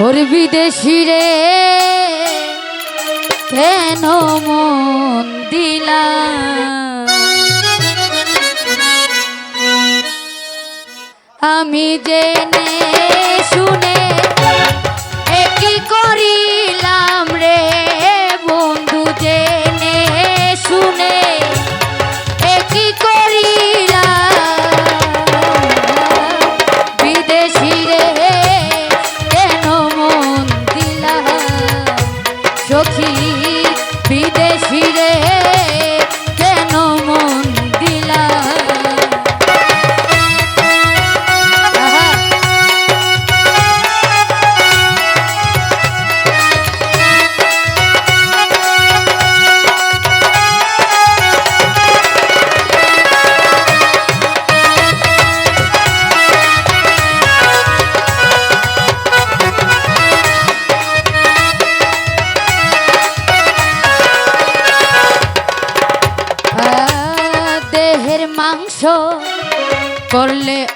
ওর বিদেশি রে কেন মন দিলা? আমি জেনে শুনে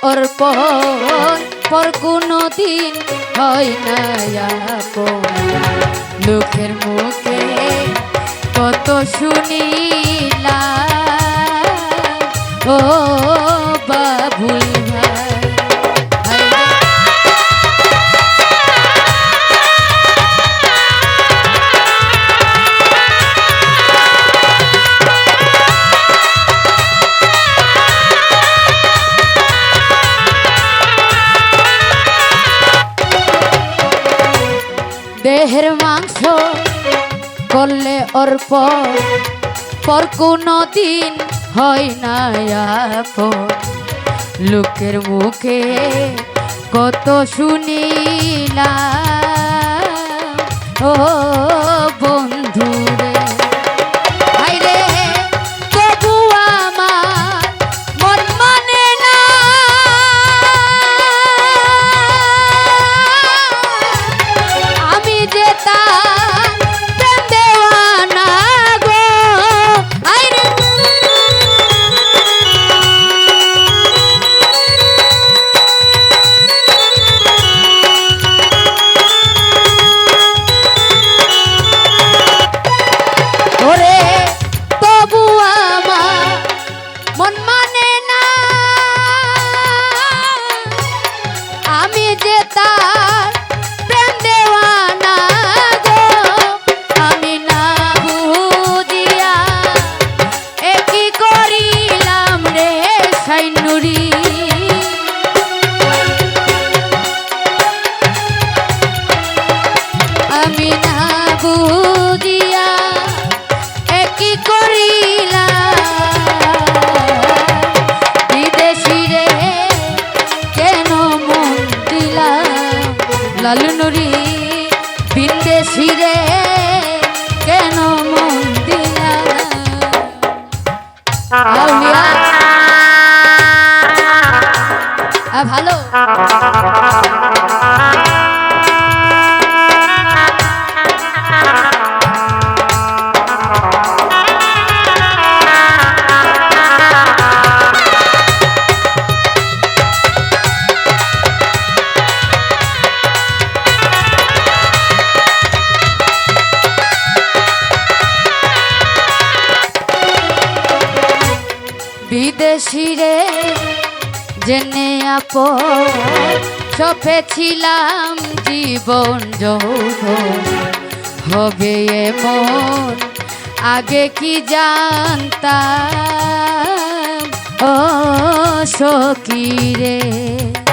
ওর পর কোনো দিন হয় না। লোকের মুখে কত শুনিলা ও বাবুল মাংস করলে অর্প পর কোনো দিন হয় না লোকের মুখে কত শুনিলা ও বন্ধু বিদেশি বিদেশি রে, জেনে আপ সপেছিলাম জীবন যৌধ হবে এমন, আগে কি জানতাম? ও সকিরে রে।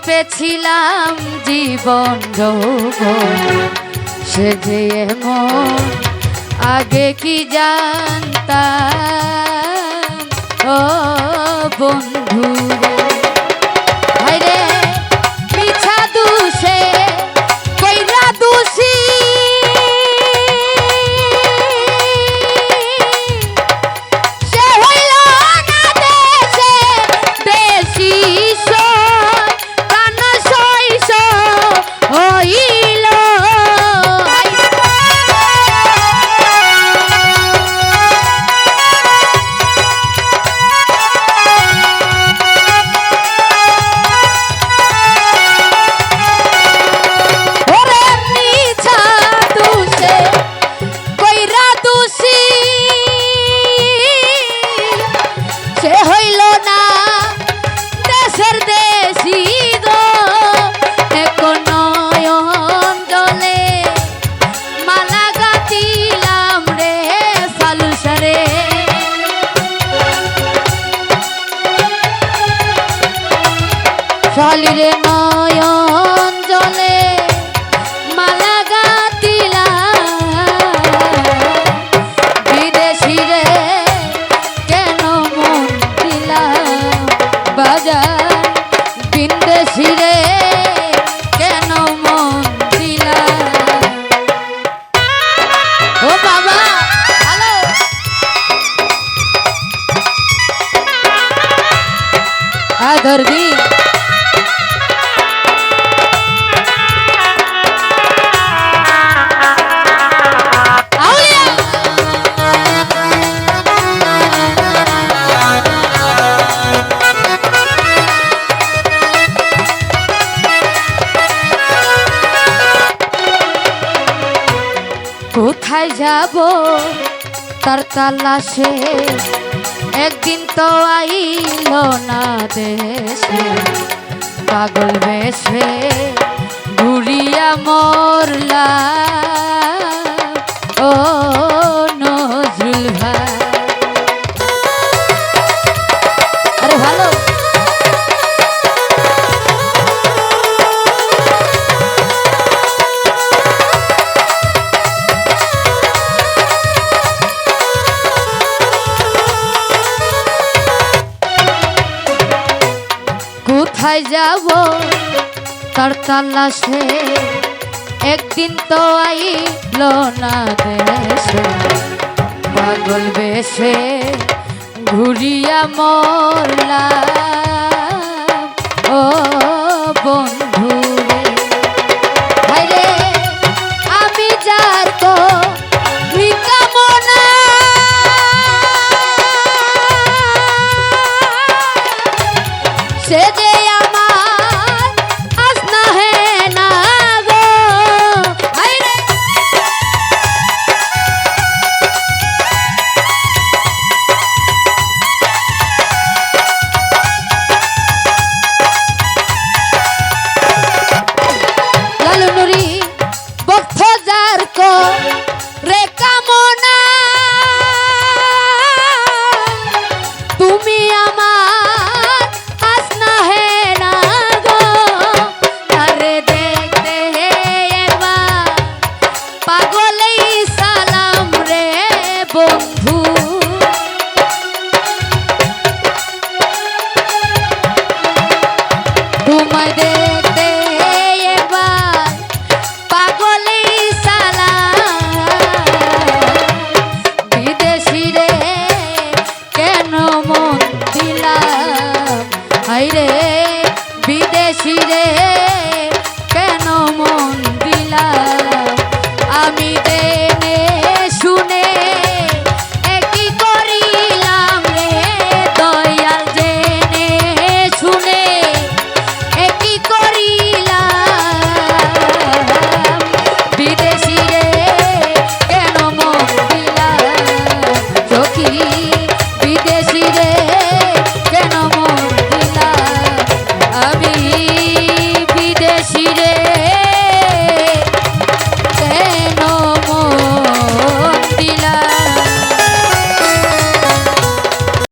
সপেছিলাম জীবন সে যে এমন আগে কি জানতাম? ও বন্ধু দি কোথায় যাব? তার তালাশে একদিন তো আইল না দেশে পাগল বেশে ঘুরিয়া মরলা। যাব। তার তালাশে একদিন তো আইল না দেশে। পাগল বেশে ঘুরিয়া মোলা ও